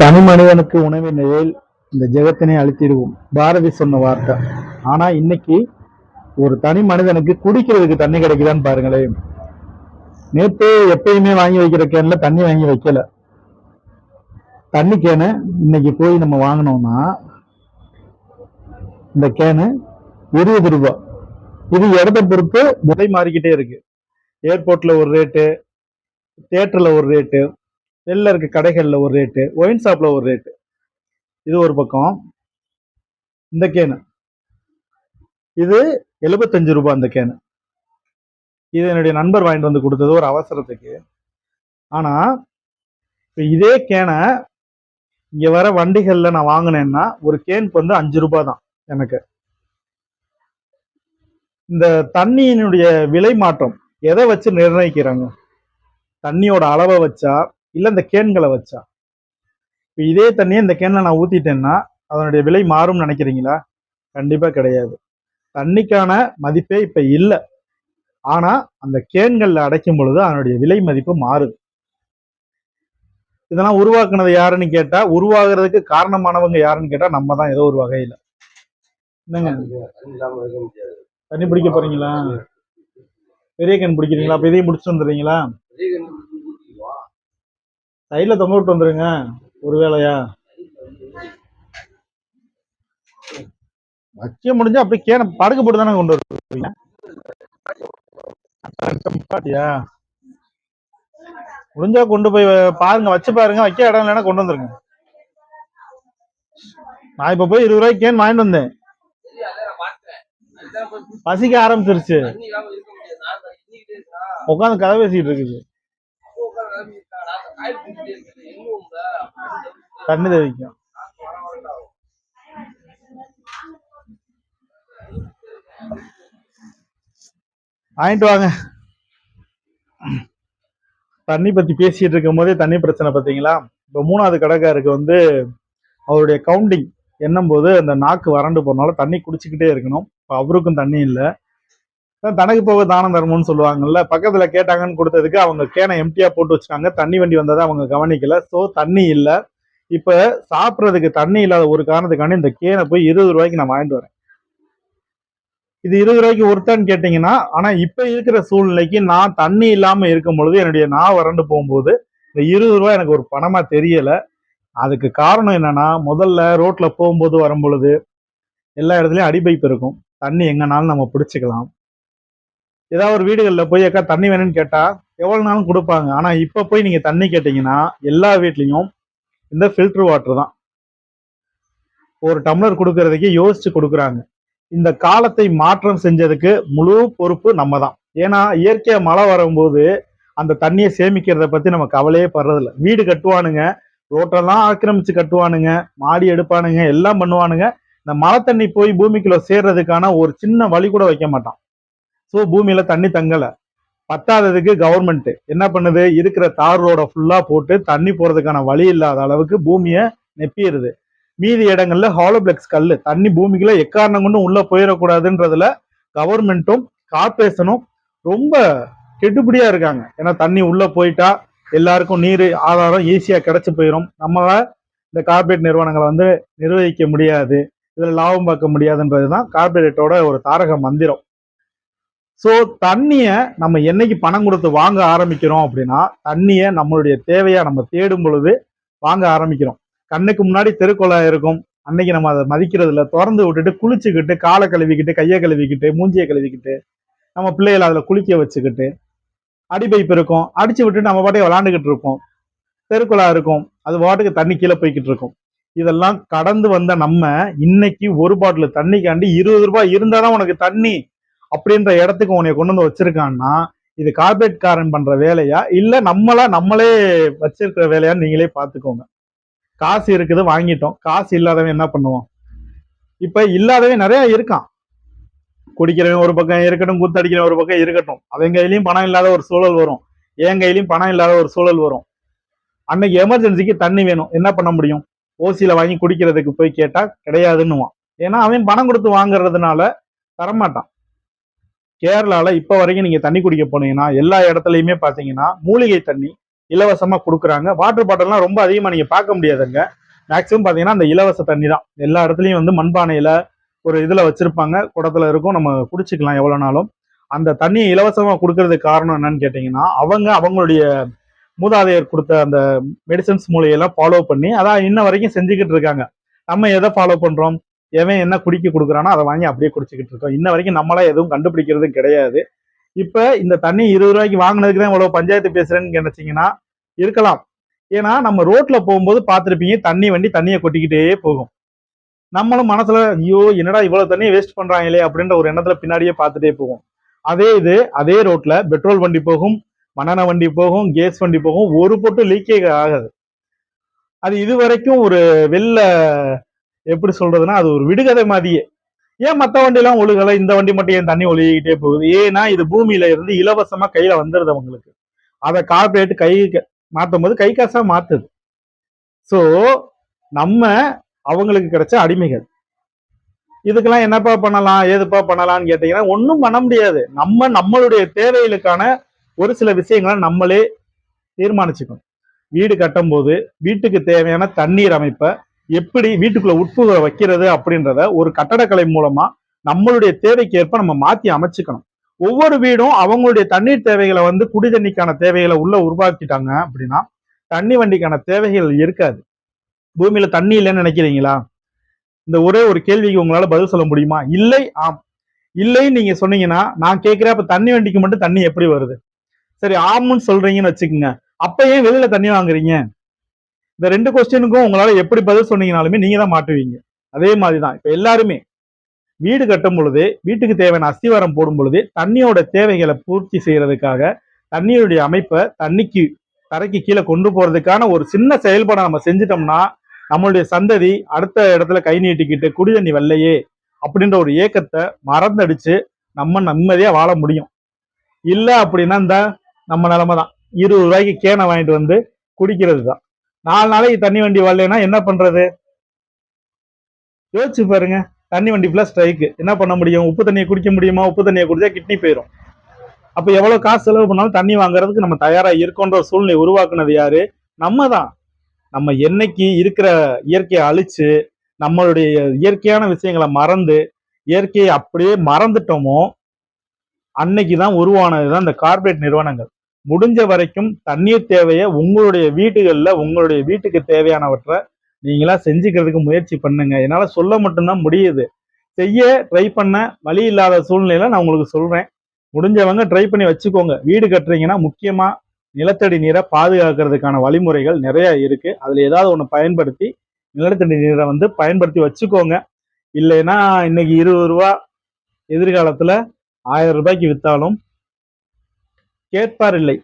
தனி மனிதனுக்கு உணவின் நிலையில் இந்த ஜெகத்தினை அழித்திடுவோம் பாரதி சொன்ன வார்த்தை. ஆனா இன்னைக்கு ஒரு தனி மனிதனுக்கு குடிக்கிறதுக்கு தண்ணி கிடைக்குதான்னு பாருங்களேன். நேத்து எப்பயுமே வாங்கி வைக்கிற கேன்ல தண்ணி வாங்கி வைக்கல. தண்ணி கேனு இன்னைக்கு போய் நம்ம வாங்கினோம்னா இந்த கேனு இருபது ரூபாய் இது இடத்த பொறுத்து விலை மாறிக்கிட்டே இருக்கு. ஏர்போர்ட்ல ஒரு ரேட்டு தேட்டர்ல ஒரு ரேட்டு வெளில இருக்க கடைகளில் ஒரு ரேட்டு ஒயின் ஷாப்பில் ஒரு ரேட்டு இது ஒரு பக்கம். இந்த கேனு இது எழுபத்தஞ்சு ரூபாய் அந்த கேனு இது என்னுடைய நண்பர் வாங்கிட்டு வந்து கொடுத்தது ஒரு அவசரத்துக்கு. ஆனால் இப்போ இதே கேனை இங்கே வர வண்டிகளில் நான் வாங்கினேன்னா ஒரு கேனுக்கு வந்து அஞ்சு ரூபாய் தான் எனக்கு. இந்த தண்ணியினுடைய விலை மாற்றம் எதை வச்சு நிர்ணயிக்கிறாங்க? தண்ணியோட அளவை வச்சா இல்லை இந்த கேன்களை வச்சா. இப்போ இதே தண்ணியை இந்த கேனில் நான் ஊற்றிட்டேன்னா அதனுடைய விலை மாறும்னு நினைக்கிறீங்களா? கண்டிப்பாக கிடையாது. தண்ணிக்கான மதிப்பே இப்போ இல்லை. ஆனால் அந்த கேன்களில் அடைக்கும் பொழுது அதனுடைய விலை மதிப்பு மாறுது. இதெல்லாம் உருவாக்குனது யாருன்னு கேட்டால் உருவாகிறதுக்கு காரணமானவங்க யாருன்னு கேட்டால் நம்ம தான் ஏதோ ஒரு வகையில். என்னங்க? தண்ணி பிடிக்க போறீங்களா? பெரிய கேன் பிடிக்கிறீங்களா? அப்போ இதையும் முடிச்சுட்டு வந்துடுறீங்களா? சைடில் தொங்க விட்டு வந்துருங்க. ஒரு வேலையா வச்ச முடிஞ்சா அப்படியே கேன படுக்க போட்டு தானே கொண்டு வருவீங்க? பாட்டியா? முடிஞ்சா கொண்டு போய் பாருங்க வச்சு பாருங்க. வைக்க இடம் இல்லைன்னா கொண்டு வந்துருங்க. நான் இப்ப போய் இருபது ரூபாய்க்கு கேன் வாங்கிட்டு வந்தேன். பசிக்க ஆரம்பிச்சிருச்சு. உட்காந்து கதை பேசிட்டு இருக்குது அப்போ உட்கார்ந்து கிளம்பி இருக்கேன். நான் அந்த காய் பிடிச்சிட்டே இருக்கேன். எண்ணுவோம்ல. தண்ணி தெவிக்கும் வர தண்ணி ஆகும். வாங்கிட்டு வாங்க. தண்ணி பத்தி பேசிட்டு இருக்கும் போதே தண்ணி பிரச்சனை பார்த்தீங்களா இப்போ மூணாவது கடைக்காருக்கு வந்து அவருடைய கவுண்டிங் என்னும் போது அந்த நாக்கு வறண்டு போனால தண்ணி குடிச்சுக்கிட்டே இருக்கணும். இப்போ அவருக்கும் தண்ணி இல்லை. தனக்கு போக தானம் தர்மம்னு சொல்லுவாங்கல்ல பக்கத்துல கேட்டாங்கன்னு கொடுத்ததுக்கு அவங்க கேனை எம்டியா போட்டு வச்சுட்டாங்க. தண்ணி வண்டி வந்ததை அவங்க கவனிக்கல. ஸோ தண்ணி இல்லை. இப்ப சாப்பிட்றதுக்கு தண்ணி இல்லாத ஒரு காரணத்துக்காண்டி இந்த கேனை போய் இருபது ரூபாய்க்கு நான் வாங்கிட்டு வரேன். இது இருபது ரூபாய்க்கு ஒருத்தான்னு கேட்டீங்கன்னா ஆனா இப்ப இருக்கிற சூழ்நிலைக்கு நான் தண்ணி இல்லாம இருக்கும் பொழுது என்னுடைய நான் வறண்டு போகும்போது இந்த இருபது ரூபாய் எனக்கு ஒரு பணமா தெரியல. அதுக்கு காரணம் என்னன்னா முதல்ல ரோட்ல போகும்போது வரும் பொழுது எல்லா இடத்துலயும் அடிபைப் இருக்கும். தண்ணி எங்கனாலும் நம்ம பிடிச்சிக்கலாம். ஏதாவது ஒரு வீடுகளில் போய் அக்கா தண்ணி வேணும்னு கேட்டால் எவ்வளோ நாளும் கொடுப்பாங்க. ஆனால் இப்போ போய் நீங்கள் தண்ணி கேட்டிங்கன்னா எல்லா வீட்லேயும் இந்த ஃபில்டர் வாட்டர் தான். ஒரு டம்ளர் கொடுக்கறதுக்கு யோசிச்சு கொடுக்குறாங்க. இந்த காலத்தை மாற்றம் செஞ்சதுக்கு முழு பொறுப்பு நம்ம தான் ஏன்னா இயற்கையாக மழை வரும்போது அந்த தண்ணியை சேமிக்கிறத பற்றி நம்ம கவலையே படுறதில்ல. வீடு கட்டுவானுங்க ரோட்டெல்லாம் ஆக்கிரமிச்சு கட்டுவானுங்க மாடி எடுப்பானுங்க எல்லாம் பண்ணுவானுங்க. இந்த மழை தண்ணி போய் பூமிக்குள்ள சேர்றதுக்கான ஒரு சின்ன வழி கூட வைக்க மாட்டான். ஸோ பூமியில தண்ணி தங்கலை. பத்தாததுக்கு கவர்மெண்ட் என்ன பண்ணுது? இருக்கிற தார் ரோட ஃபுல்லா போட்டு தண்ணி போறதுக்கான வழி இல்லாத அளவுக்கு பூமியை நெப்பிடுது. மீதி இடங்கள்ல ஹாலோபிளெக்ஸ் கல் தண்ணி பூமிக்குள்ள எக்காரணம் கொண்டும் உள்ள போயிடக்கூடாதுன்றதுல கவர்மெண்ட்டும் கார்பரேஷனும் ரொம்ப கெட்டுப்படியா இருக்காங்க. ஏன்னா தண்ணி உள்ள போயிட்டா எல்லாருக்கும் நீர் ஆதாரம் ஈஸியா கிடச்சி போயிடும் நம்மளால இந்த கார்பரேட் நிறுவனங்களை வந்து நிர்வகிக்க முடியாது. இதுல லாபம் பார்க்க முடியாதுன்றது தான் கார்பரேட்டோட ஒரு தாரக மந்திரம். ஸோ தண்ணியை நம்ம என்னைக்கு பணம் கொடுத்து வாங்க ஆரம்பிக்கிறோம் அப்படின்னா தண்ணியை நம்மளுடைய தேவையாக நம்ம தேடும் பொழுது வாங்க ஆரம்பிக்கிறோம். கண்ணுக்கு முன்னாடி தெருக்கொலை இருக்கும். அன்னைக்கு நம்ம அதை மதிக்கிறது திறந்து விட்டுட்டு குளிச்சுக்கிட்டு காலை கழுவிக்கிட்டு கையை கழுவிக்கிட்டு மூஞ்சியை கழுவிக்கிட்டு நம்ம பிள்ளைகளை அதில் குளிக்க வச்சுக்கிட்டு அடிபைப் இருக்கும். அடிச்சு விட்டுட்டு நம்ம பாட்டுக்கு விளாண்டுக்கிட்டு இருப்போம். தெருக்குழா இருக்கும். அது பாட்டுக்கு தண்ணி கீழே போய்கிட்டு இருக்கும். இதெல்லாம் கடந்து வந்த நம்ம இன்னைக்கு ஒரு பாட்டில் தண்ணிக்காண்டி இருபது ரூபாய் இருந்தாதான் உனக்கு தண்ணி. அப்படின்ற இடத்துக்கு உன்னை கொண்டு வந்து வச்சிருக்கான்னா இது கார்பரேட் காரன் பண்ற வேலையா? இல்ல நம்மளா நம்மளே வச்சிருக்கிற வேலையான்னு நீங்களே பாத்துக்கோங்க. காசு இருக்குது வாங்கிட்டோம். காசு இல்லாதவன் என்ன பண்ணுவான்? இப்ப இல்லாதவன் நிறைய இருக்கான். குடிக்கிறவன் ஒரு பக்கம் இருக்கட்டும் குத்தடிக்கிறவன் ஒரு பக்கம் இருக்கட்டும். அவன் கையிலயும் பணம் இல்லாத ஒரு சூழல் வரும். என் கையிலயும் பணம் இல்லாத ஒரு சூழல் வரும். அன்னைக்கு எமர்ஜென்சிக்கு தண்ணி வேணும். என்ன பண்ண முடியும்? ஓசியில வாங்கி குடிக்கிறதுக்கு போய் கேட்டா கிடையாதுன்னுவான். ஏன்னா அவன் பணம் கொடுத்து வாங்குறதுனால தரமாட்டான். கேரளாவில் இப்போ வரைக்கும் நீங்கள் தண்ணி குடிக்க போனீங்கன்னா எல்லா இடத்துலையுமே பார்த்தீங்கன்னா மூலிகை தண்ணி இலவசமாக கொடுக்குறாங்க. வாட்டர் பாட்டில்லாம் ரொம்ப அதிகமாக நீங்கள் பார்க்க முடியாதுங்க. மேக்ஸிமம் பார்த்தீங்கன்னா அந்த இலவச தண்ணி தான். எல்லா இடத்துலையும் வந்து மண்பானையில் ஒரு இதில் வச்சுருப்பாங்க. குடத்தில் இருக்கும். நம்ம குடிச்சிக்கலாம் எவ்வளோ நாளும். அந்த தண்ணியை இலவசமாக கொடுக்கறதுக்கு காரணம் என்னன்னு கேட்டிங்கன்னா அவங்க அவங்களுடைய மூதாதையர் கொடுத்த அந்த மெடிசன்ஸ் மூலையெல்லாம் ஃபாலோ பண்ணி அதான் இன்ன வரைக்கும் செஞ்சுக்கிட்டு இருக்காங்க. நம்ம எதை ஃபாலோ பண்ணுறோம் எவன் என்ன குடிக்க கொடுக்குறானோ அதை வாங்கி அப்படியே குடிச்சிக்கிட்டு இருக்கோம். இன்ன வரைக்கும் நம்மளாம் எதுவும் கண்டுபிடிக்கிறதும் கிடையாது. இப்போ இந்த தண்ணி இருபது ரூபாய்க்கு வாங்கினதுக்கு தான் இவ்வளோ பஞ்சாயத்து பேசுறேன்னு நினைச்சிங்கன்னா இருக்கலாம். ஏன்னா நம்ம ரோட்ல போகும்போது பார்த்துருப்பீங்க தண்ணி வண்டி தண்ணியை கொட்டிக்கிட்டே போகும். நம்மளும் மனசுல ஐயோ என்னடா இவ்வளவு தண்ணியை வேஸ்ட் பண்றாங்களே அப்படின்ற ஒரு எண்ணத்துல பின்னாடியே பார்த்துட்டே போகும். அதே இது அதே ரோட்ல பெட்ரோல் வண்டி போகும் மண்ணெண்ணெய் வண்டி போகும் கேஸ் வண்டி போகும் ஒரு பொட்டு லீக்கேஜ் ஆகாது. அது இது வரைக்கும் ஒரு வெளில எப்படி சொல்றதுன்னா அது ஒரு விடுகதை மாதிரியே. ஏன் மற்ற வண்டிலாம் ஒழுகலை? இந்த வண்டி மட்டும் ஏன் தண்ணி ஒழுகிக்கிட்டே போகுது? ஏன்னா இது பூமியில இருந்து இலவசமா கையில வந்துருது அவங்களுக்கு. அதை கார்பரேட் கை மாற்றும் போது கை காசா மாத்துது. ஸோ நம்ம அவங்களுக்கு கிடைச்ச அடிமைகள். இதுக்கெல்லாம் என்னப்பா பண்ணலாம்? ஏதுப்பா பண்ணலாம்னு கேட்டீங்கன்னா ஒன்றும் பண்ண முடியாது. நம்ம நம்மளுடைய தேவைகளுக்கான ஒரு சில விஷயங்களை நம்மளே தீர்மானிச்சுக்கணும். வீடு கட்டும்போது வீட்டுக்கு தேவையான தண்ணீர் அமைப்பை எப்படி வீட்டுக்குள்ள உட்புக வைக்கிறது அப்படின்றத ஒரு கட்டடக்கலை மூலமா நம்மளுடைய தேவைக்கு ஏற்ப நம்ம மாத்தி அமைச்சுக்கணும். ஒவ்வொரு வீடும் அவங்களுடைய தண்ணீர் தேவைகளை வந்து குடி தண்ணிக்கான தேவைகளை உள்ள உருவாக்கிட்டாங்க அப்படின்னா தண்ணி வண்டிக்கான தேவைகள் இருக்காது. பூமியில தண்ணி இல்லைன்னு நினைக்கிறீங்களா? இந்த ஒரே ஒரு கேள்விக்கு உங்களால பதில் சொல்ல முடியுமா? இல்லை ஆம். இல்லைன்னு நீங்க சொன்னீங்கன்னா நான் கேட்கிறேன் அப்ப தண்ணி வண்டிக்கு மட்டும் தண்ணி எப்படி வருது? சரி ஆம்னு சொல்றீங்கன்னு வச்சுக்கோங்க. அப்ப ஏன் வெளியில தண்ணி வாங்குறீங்க? இந்த ரெண்டு கொஸ்டினுக்கும் உங்களால எப்படி பதில் சொன்னீங்கனாலுமே நீங்க தான் மாட்டுவீங்க. அதே மாதிரி தான் இப்போ எல்லாருமே வீடு கட்டும் பொழுது வீட்டுக்கு தேவையான அஸ்திவாரம் போடும் பொழுது தண்ணியோட தேவைகளை பூர்த்தி செய்யறதுக்காக தண்ணியுடைய அமைப்பை தண்ணிக்கு தரைக்கு கீழே கொண்டு போறதுக்கான ஒரு சின்ன செயல்பாடை நம்ம செஞ்சிட்டோம்னா நம்மளுடைய சந்ததி அடுத்த இடத்துல கை நீட்டிக்கிட்டு குடி தண்ணி வரலையே அப்படின்ற ஒரு ஏக்கத்தை மறந்தடிச்சு நம்ம நிம்மதியாக வாழ முடியும். இல்லை அப்படின்னா இந்த நம்ம நிலமை தான் இருபது ரூபாய்க்கு கேனை வாங்கிட்டு வந்து குடிக்கிறது தான் நாலு நாளைக்கு தண்ணி வண்டி வரலன்னா என்ன பண்றது? யோசிச்சு பாருங்க. தண்ணி வண்டி ஃபுல்லாக ஸ்ட்ரைக்கு என்ன பண்ண முடியும்? உப்பு தண்ணியை குடிக்க முடியுமா? உப்பு தண்ணியை குடிச்சா கிட்னி போயிடும் அப்போ எவ்வளோ காசு செலவு பண்ணாலும் தண்ணி வாங்குறதுக்கு நம்ம தயாராக இருக்கோன்ற ஒரு சூழ்நிலை உருவாக்குனது யாரு? நம்ம தான் நம்ம என்னைக்கு இருக்கிற இயற்கையை அழிச்சு நம்மளுடைய இயற்கையான விஷயங்களை மறந்து இயற்கையை அப்படியே மறந்துட்டோமோ அன்னைக்கு தான் உருவானது தான் இந்த கார்ப்பரேட் நிறுவனங்கள். முடிஞ்ச வரைக்கும் தண்ணீர் தேவையை உங்களுடைய வீடுகளில் உங்களுடைய வீட்டுக்கு தேவையானவற்றை நீங்களா செஞ்சுக்கிறதுக்கு முயற்சி பண்ணுங்க. என்னால் சொல்ல மட்டும்தான் முடியுது. செய்ய ட்ரை பண்ண வழி இல்லாத சூழ்நிலையில நான் உங்களுக்கு சொல்கிறேன் முடிஞ்சவங்க ட்ரை பண்ணி வச்சுக்கோங்க. வீடு கட்டுறீங்கன்னா முக்கியமாக நிலத்தடி நீரை பாதுகாக்கிறதுக்கான வழிமுறைகள் நிறைய இருக்குது அதில் ஏதாவது ஒன்று பயன்படுத்தி நிலத்தடி நீரை வந்து பயன்படுத்தி வச்சுக்கோங்க. இல்லைன்னா இன்னைக்கு இருபது ரூபா எதிர்காலத்தில் ஆயிரம் ரூபாய்க்கு விற்றாலும் கேட்பார் இல்லை.